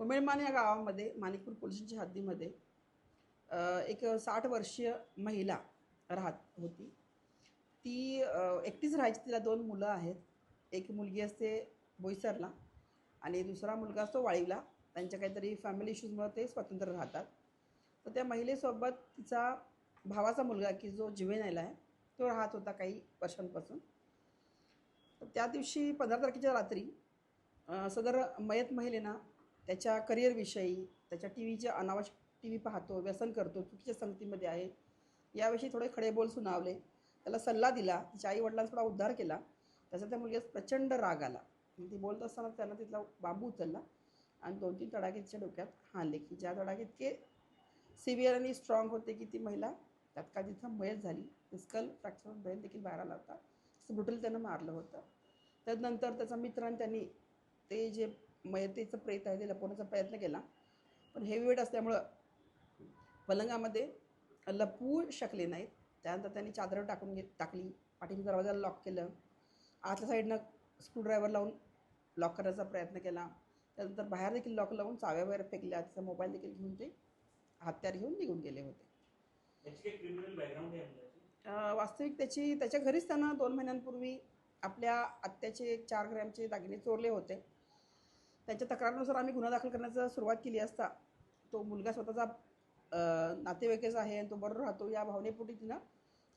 उमेळमान या गावामध्ये माणिकपूर पोलिसांच्या हद्दीमध्ये एक साठ वर्षीय महिला राहत होती. ती एकटीच राहायची तिला दोन मुलं आहेत. एक मुलगी असते बोईसरला आणि दुसरा मुलगा असतो वाळीला. त्यांच्या काहीतरी फॅमिली इश्यूजमुळे ते स्वतंत्र राहतात. तर त्या महिलेसोबत तिचा भावाचा मुलगा की जो जुवेनाईल आहे तो राहत होता काही वर्षांपासून. तर त्या दिवशी पंधरा तारखेच्या रात्री सदर मयत महिलेनं त्याच्या करिअरविषयी त्याच्या टी व्हीचे अनावश्यक टी व्ही पाहतो व्यसन करतो चुकीच्या संगतीमध्ये आहे. याविषयी थोडे खडेबोल सुनावले. त्याला सल्ला दिला. तिच्या आई वडिलांचा थोडा उद्धार केला. त्याचा त्या मुलग्यास प्रचंड राग आला. ती बोलत असताना त्यानं तिथला बांबू उचलला आणि दोन तीन तडाखे तिच्या डोक्यात हाणले की ज्या तडाखे इतके सिव्हिअर आणि स्ट्रॉंग होते की ती महिला तात्काळ तिथं मयत झाली. स्कल फ्रॅक्चर ब्रेन देखील बाहेर आला होता. ब्रुटल त्यानं मारलं होतं. त्यानंतर त्याचा मित्रांनी त्यांनी ते जे मयतेचं प्रेत आहे ते लपवण्याचा प्रयत्न केला. पण हेवी वेट असल्यामुळं पलंगामध्ये लपवू शकले नाहीत. त्यानंतर त्यांनी चादर टाकून घेत टाकली. पाठीच्या दरवाजाला लॉक केलं. आतल्या साईडनं स्क्रूड्रायव्हर लावून लॉक करण्याचा प्रयत्न केला. त्यानंतर बाहेर देखील लॉक लावून चाव्या वगैरे फेकल्या. तिचा मोबाईल देखील घेऊन ते हत्यार घेऊन निघून गेले होते. वास्तविक त्याची त्याच्या घरीच त्यानं दोन महिन्यांपूर्वी आपल्या आत्याचे चार ग्रॅमचे दागिने चोरले होते. त्यांच्या तक्रारीनुसार आम्ही गुन्हा दाखल करण्याचा सुरुवात केली असता तो मुलगा स्वतःचा नातेवाईकच आहे आणि तो बरोबर राहतो या भावनेपोटी तिनं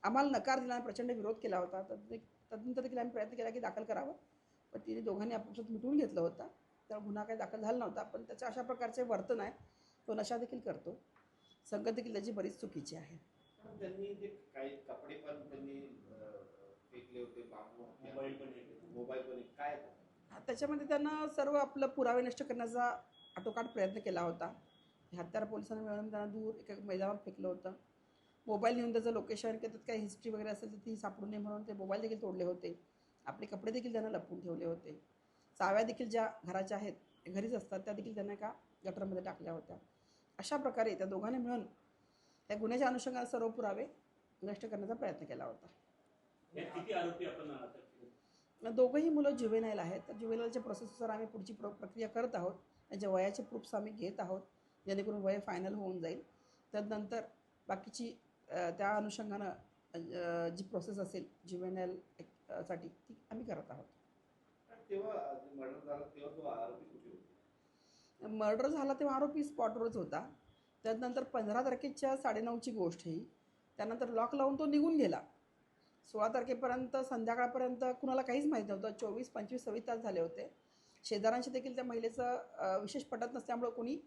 आम्हाला नकार दिला आणि प्रचंड विरोध केला होता तर ते- तदनंतर देखील आम्ही प्रयत्न केला की दाखल करावं पण तिने दोघांनी आपापसात मिटवून घेतलं होतं तर गुन्हा काही दाखल झाला नव्हता पण त्याचं अशा प्रकारचे वर्तन आहे तो नशा देखील करतो संगत देखील त्याची बरीच चुकीची आहे त्यांनी जे काही कपडे पण त्यांनी फेकले होते मोबाईल पण. मोबाईल. काय त्याच्यामध्ये त्यांना सर्व आपलं पुरावे नष्ट करण्याचा आटोकाट प्रयत्न केला होता. हत्यार पोलिसांना मिळून त्यांना दूर एका मैदानात फेकलं होतं. मोबाईल नेऊन त्याचं लोकेशन किंवा त्यात काही हिस्ट्री वगैरे असेल तर ती सापडू नये म्हणून ते मोबाईल देखील तोडले होते. आपले कपडे देखील त्यांना लपवून ठेवले होते. चाव्या देखील ज्या घराच्या आहेत घरीच असतात त्या देखील त्यांना एका गटरमध्ये टाकल्या होत्या. अशा प्रकारे त्या दोघांनी मिळून त्या गुन्ह्याच्या अनुषंगाने सर्व पुरावे नष्ट करण्याचा प्रयत्न केला होता. दोघंही मुलं ज्युवेनाईल आहेत. तर ज्युवेनाईलच्या प्रोसेसनुसार आम्ही पुढची प्र प्रक्रिया करत आहोत. त्यांच्या वयाचे प्रूफ्स आम्ही घेत आहोत. जेणेकरून वय फायनल होऊन जाईल. त्यानंतर बाकीची त्या अनुषंगानं जी प्रोसेस असेल ज्युवेनाईल साठी ती आम्ही करत आहोत. मर्डर झाला तेव्हा आरोपी स्पॉटवरच होता? त्यानंतर पंधरा तारखेच्या साडेनऊची गोष्ट ही. त्यानंतर लॉक लावून तो निघून गेला. सोळा तारखेपर्यंत संध्याकाळपर्यंत कुणाला काहीच माहीत नव्हतं. चोवीस पंचवीस सव्वीस तास झाले होते. शेजारांशी देखील त्या महिलेचं विशेष पटत नसल्यामुळं कोणी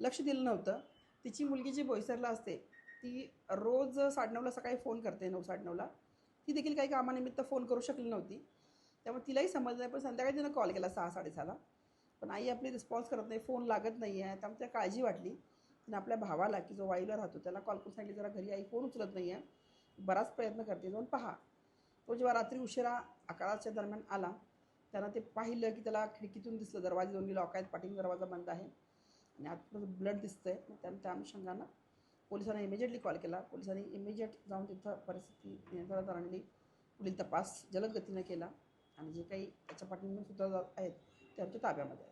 लक्ष दिलं नव्हतं. तिची मुलगी जी बोईसरला असते ती रोज साडेनऊला सकाळी फोन करते नऊ साडेनऊला. ती देखील काही कामानिमित्त फोन करू शकली नव्हती. त्यामुळे तिलाही समजलं नाही पण संध्याकाळी तिनं कॉल केला सहा साडेसहाला. पण आई आपली रिस्पॉन्स करत नाही फोन लागत नाही आहे त्यामुळे तिला काळजी वाटली. तिने आपल्या भावाला की जो वाईला राहतो त्याला कॉल करून सांगितली जरा घरी आई फोन उचलत नाही आहे बराच प्रयत्न करते जाऊन पहा तो जेव्हा रात्री उशिरा अकराच्या दरम्यान आला त्यानं ते पाहिलं की त्याला खिडकीतून दिसलं दरवाजे दोन्ही लॉक आहेत पाठीण दरवाजा बंद आहे आणि आतमध्ये ब्लड दिसतंय. मग त्या त्या अनुषंगानं पोलिसांना इमिजिएटली कॉल केला. पोलिसांनी इमिजिएट जाऊन तिथं परिस्थिती नियंत्रणात आणली. पुढील तपास जलद गतीनं केला आणि जे काही त्याच्या पाठिंबा सुद्धा आहेत ते आमच्या ताब्यामध्ये